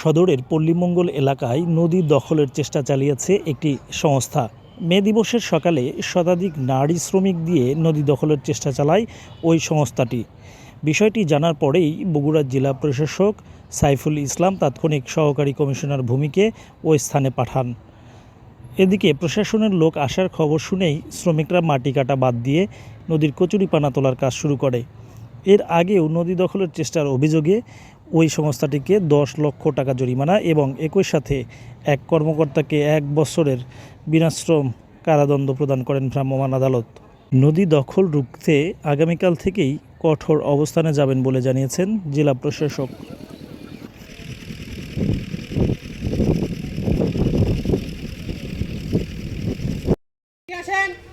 সদরের পল্লীমঙ্গল এলাকায় নদী দখলের চেষ্টা চালিয়েছে একটি সংস্থা। মে দিবসের সকালে শতাধিক নারী শ্রমিক দিয়ে নদী দখলের চেষ্টা চালায় ওই সংস্থাটি। বিষয়টি জানার পরেই বগুড়া জেলা প্রশাসক সাইফুল ইসলাম তাৎক্ষণিক সহকারী কমিশনার ভূমিকে ওই স্থানে পাঠান। এদিকে প্রশাসনের লোক আসার খবর শুনেই শ্রমিকরা মাটি কাটা বাদ দিয়ে নদীর কচুরিপানা তোলার কাজ শুরু করে। এর আগেও নদী দখলের চেষ্টার অভিযোগে ওই সংস্থাটিকে দশ লক্ষ টাকা জরিমানা এবং একই সাথে এক কর্মকর্তাকে এক বছরের বিনাশ্রম কারাদণ্ড প্রদান করেন ভ্রাম্যমাণ আদালত। নদী দখল রুখতে আগামীকাল থেকেই কঠোর অবস্থানে যাবেন বলে জানিয়েছেন জেলা প্রশাসক। আছেন?